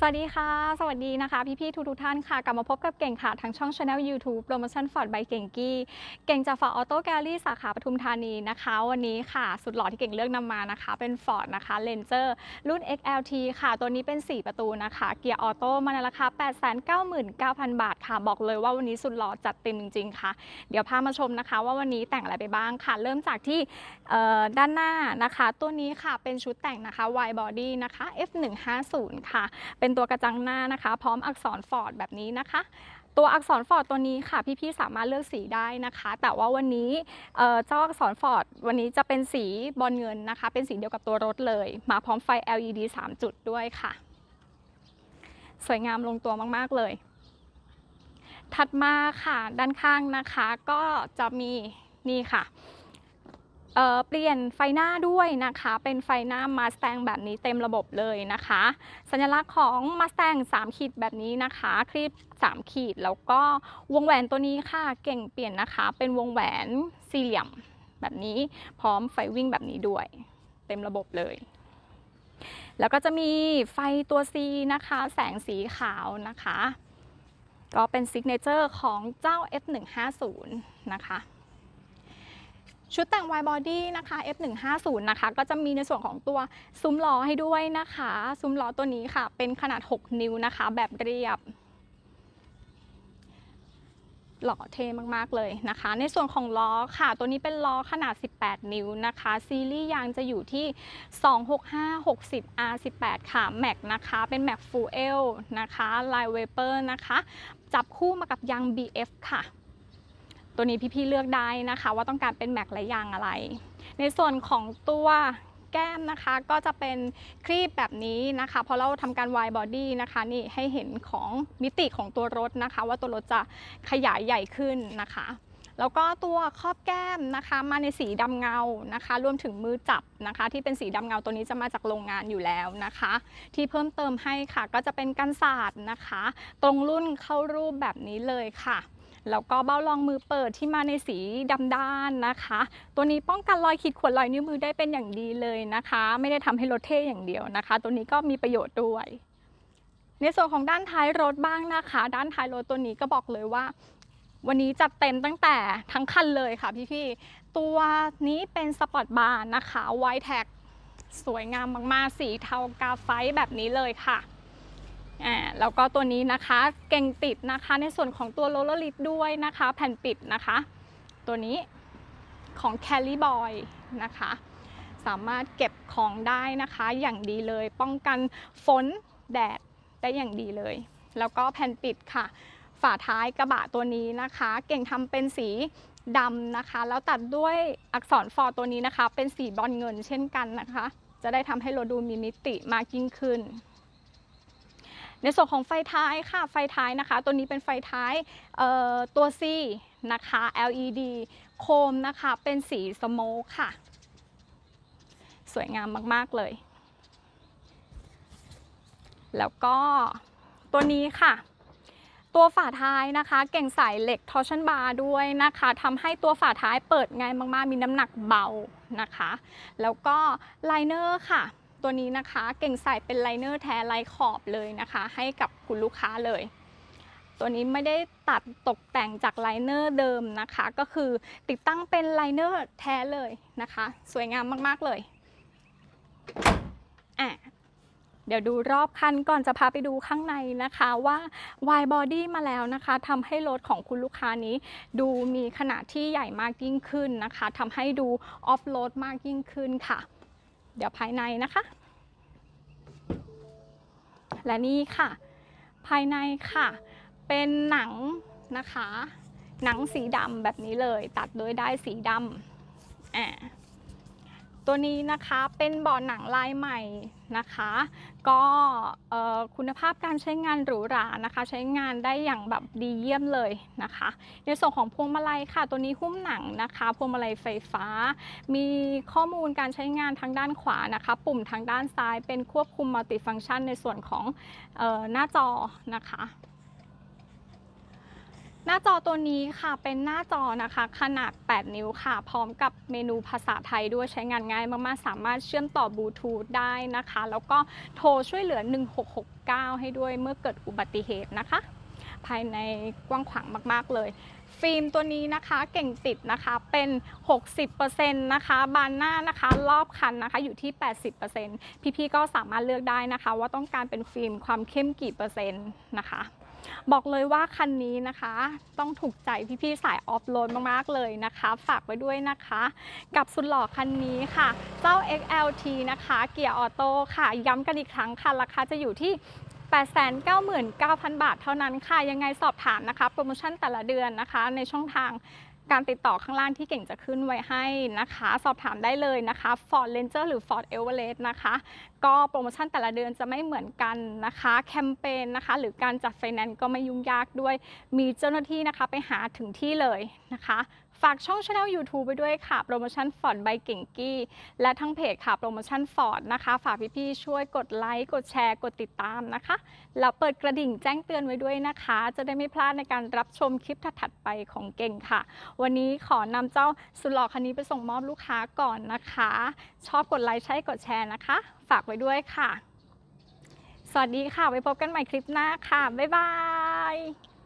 สวัสดีค่ะ สวัสดีนะคะ พี่ๆทุกๆท่านค่ะ กลับมาพบกับเก่งค่ะ ทางช่อง Channel YouTube Promotion Ford by เก่งกี้ เก่งจาก Ford Auto Gallery สาขาปทุมธานีนะคะ วันนี้ค่ะ สุดหล่อที่เก่งเลือกนำมานะคะ เป็น Ford นะคะ Ranger รุ่น XLT ค่ะ ตัวนี้เป็น 4 ประตูนะคะ เกียร์ออโต้มาในราคา 899,000 บาทค่ะ บอกเลยว่าวันนี้สุดหล่อจัดเต็มจริง ๆ ค่ะ เดี๋ยวพามาชมนะคะ ว่าวันนี้แต่งอะไรไปบ้างค่ะ เริ่มจากที่ด้านหน้านะคะ ตัวนี้ค่ะ เป็นชุดแต่งนะคะ wide body นะคะ F150 ค่ะเป็นตัวกระจังหน้านะคะ พร้อมอักษรฟอร์ดแบบนี้นะคะ ตัวอักษรฟอร์ดตัวนี้ค่ะ พี่ๆสามารถเลือกสีได้นะคะ แต่ว่าวันนี้เอ่อเจ้าอักษรฟอร์ดวันนี้จะเป็นสีบอลเงินนะคะ เป็นสีเดียวกับตัวรถเลย มาพร้อมไฟ LED 3 จุดด้วยค่ะ สวยงามลงตัวมากๆเลย ถัดมาค่ะด้านข้างนะคะก็จะมีนี่ค่ะ เเปลี่ยนไฟหน้าด้วยนะคะ เป็นไฟหน้า Mustang แบบนี้เต็มระบบเลยนะคะ สัญลักษณ์ของ Mustang 3 ขีดแบบนี้นะคะ คลิป 3 ขีดแล้วก็วงแหวนตัวนี้ค่ะเก่งเปลี่ยนนะคะ เป็นวงแหวนสี่เหลี่ยมแบบนี้พร้อมไฟวิ่งแบบนี้ด้วย เต็มระบบเลย แล้วก็จะมีไฟตัว C นะคะ แสงสีขาวนะคะ ก็เป็นซิกเนเจอร์ของเจ้า F150 นะคะ ชุดแต่ง wide body นะคะ F150 นะคะ ก็จะมีในส่วนของตัวซุ้มล้อให้ด้วยนะคะ ซุ้มล้อตัวนี้ค่ะ เป็นขนาด 6 นิ้วนะคะ แบบเรียบ หล่อเท่มากๆเลยนะคะ ในส่วนของล้อค่ะ ตัวนี้เป็นล้อขนาด 18 นิ้วนะคะ ซีรีส์ยางจะอยู่ที่ 265 60 R18 ค่ะ แม็กนะคะ เป็นแม็ก Full L นะคะ ลายเวเปอร์นะคะ จับคู่มากับยาง BF ค่ะ ตัวนี้พี่ๆเลือกได้นะคะ ว่าต้องการเป็นแม็กและยางอะไร ในส่วนของตัวแก้มนะคะก็จะเป็นครีบแบบนี้นะคะเพราะเราทำการวายบอดี้นะคะนี่ให้เห็นของมิติของตัวรถนะคะ ว่าตัวรถจะขยายใหญ่ขึ้นนะคะ แล้วก็ตัวครอบแก้มนะคะมาในสีดำเงานะคะ รวมถึงมือจับนะคะ ที่เป็นสีดำเงาตัวนี้จะมาจากโรงงานอยู่แล้วนะคะ ที่เพิ่มเติมให้ค่ะก็จะเป็นกันศาสตร์นะคะ ตรงรุ่นเข้ารูปแบบนี้เลยค่ะ แล้วก็เบ้ารองมือเปิดที่มาในสีดำด้านนะคะ ตัวนี้ป้องกันรอยขีดข่วนรอยนิ้วมือได้เป็นอย่างดีเลยนะคะ ไม่ได้ทำให้รถเท่อย่างเดียวนะคะ ตัวนี้ก็มีประโยชน์ด้วย ในส่วนของด้านท้ายรถบ้างนะคะ ด้านท้ายรถตัวนี้ก็บอกเลยว่า วันนี้จัดเต็มตั้งแต่ทั้งคันเลยค่ะพี่ๆตัวนี้เป็นสปอร์ตบาร์นะคะไวท์แท็กสวยงามมากๆ สีเทากาไฟแบบนี้เลยค่ะ อ่าแล้วก็ตัวนี้นะคะเก่งติดนะคะในส่วนของตัวโรลเลอร์ลิดด้วยนะคะ แผ่นปิดนะคะ ตัวนี้ของ c a r r y Boy นะคะ สามารถเก็บของได้นะคะอย่างดีเลย ป้องกันฝนแดดได้อย่างดีเลย แล้วก็แผ่นปิดค่ะ ฝาท้ายกระบะตัวนี้นะคะ เก่งทำเป็นสีดำนะคะ แล้วตัดด้วยอักษรฟอร์ตัวนี้นะคะ เป็นสีบอลเงินเช่นกันนะคะ จะได้ทำให้รถดูมีมิติมากยิ่งขึ้น ในส่วนของไฟท้ายค่ะไฟท้ายนะคะ ตัวนี้เป็นไฟท้ายตัว C นะคะ LED โคมนะคะเป็นสีสโมกค่ะ สวยงามมาก ๆ เลย แล้วก็ตัวนี้ค่ะ ตัวฝาท้ายนะคะ เก่งใส่เหล็กทอชันบาร์ด้วยนะคะทำให้ตัวฝาท้ายเปิดง่ายมาก ๆ มีน้ำหนักเบานะคะ แล้วก็ไลเนอร์ค่ะ ตัวนี้นะคะเก่งใส่เป็นไลเนอร์แท้ลายขอบเลยนะคะ ให้กับคุณลูกค้าเลย ตัวนี้ไม่ได้ตัดตกแต่งจากไลเนอร์เดิมนะคะ ก็คือติดตั้งเป็นไลเนอร์แท้เลยนะคะ สวยงามมากๆเลยอะเดี๋ยวดูรอบคันก่อนจะพาไปดูข้างในนะคะว่า wide body มาแล้วนะคะทำให้รถของคุณลูกค้านี้ ดูมีขนาดที่ใหญ่มากยิ่งขึ้นนะคะทำให้ดูออฟโรดมากยิ่งขึ้นค่ะ เดี๋ยวภายในนะคะ และนี่ค่ะ ภายในค่ะ เป็นหนังนะคะ หนังสีดำแบบนี้เลย ตัดโดยได้สีดำอ่า ตัวนี้นะคะเป็นบาะหนังลายใหม่นะคะ ก็คุณภาพการใช้งานหรูหรานะคะ ใช้งานได้อย่างแบบดีเยี่ยมเลยนะคะ ในส่วนของพวงมาลัยค่ะ ตัวนี้หุ้มหนังนะคะ พวงมาลัยไฟฟ้า มีข้อมูลการใช้งานทางด้านขวานะคะ ปุ่มทางด้านซ้ายเป็นควบคุมมัลติฟังก์ชันในส่วนของออหน้าจอนะคะ หน้าจอตัวนี้ค่ะเป็นหน้าจอนะคะขนาด 8 นิ้วค่ะ พร้อมกับเมนูภาษาไทยด้วยใช้งานง่ายมากๆ สามารถเชื่อมต่อบลูทูธได้นะคะ แล้วก็โทรช่วยเหลือ 1669 ให้ด้วยเมื่อเกิดอุบัติเหตุนะคะ ภายในกว้างขวางมาก ๆ เลย ฟิล์มตัวนี้นะคะเก่งติดนะคะเป็น 60%นะคะบานหน้านะคะรอบคันนะคะอยู่ที่ 80%พี่ๆก็สามารถเลือกได้นะคะ ว่าต้องการเป็นฟิล์มความเข้มกี่เปอร์เซ็นต์นะคะบอกเลยว่าคันนี้นะคะ ต้องถูกใจพี่ๆสายออฟโรดมากๆเลยนะคะ ฝากไว้ด้วยนะคะ กับสุดหล่อคันนี้ค่ะ เจ้า XLT นะคะ เกียร์ออโต้ค่ะ ย้ำกันอีกครั้งค่ะ ราคาจะอยู่ที่ 899,000 บาทเท่านั้นค่ะ ยังไงสอบถามนะคะ โปรโมชั่นแต่ละเดือนนะคะ ในช่องทางการติดต่อข้างล่างที่เก่งจะขึ้นไว้ให้นะคะ สอบถามได้เลยนะคะ Ford Ranger หรือ Ford Everest นะคะ ก็โปรโมชั่นแต่ละเดือนจะไม่เหมือนกันนะคะ แคมเปญนะคะ หรือการจัดไฟแนนซ์ก็ไม่ยุ่งยากด้วย มีเจ้าหน้าที่นะคะไปหาถึงที่เลยนะคะ ฝากช่องช anel YouTube ไปด้วยค่ะ โปรโมชั่นฟอร์ดใบเก่งกี้ และทั้งเพจค่ะ โปรโมชั่นฟอร์ดนะคะ ฝากพี่ๆช่วยกดไลค์ กดแชร์ กดติดตามนะคะ แล้วเปิดกระดิ่งแจ้งเตือนไว้ด้วยนะคะ จะได้ไม่พลาดในการรับชมคลิปถัดๆไปของเก่งค่ะ วันนี้ขอนำเจ้าสุดหล่อคันนี้ไปส่งมอบลูกค้าก่อนนะคะ ชอบกดไลค์ใช้กดแชร์นะคะ ฝากไว้ด้วยค่ะ สวัสดีค่ะ ไว้พบกันใหม่คลิปหน้าค่ะ บ๊ายบาย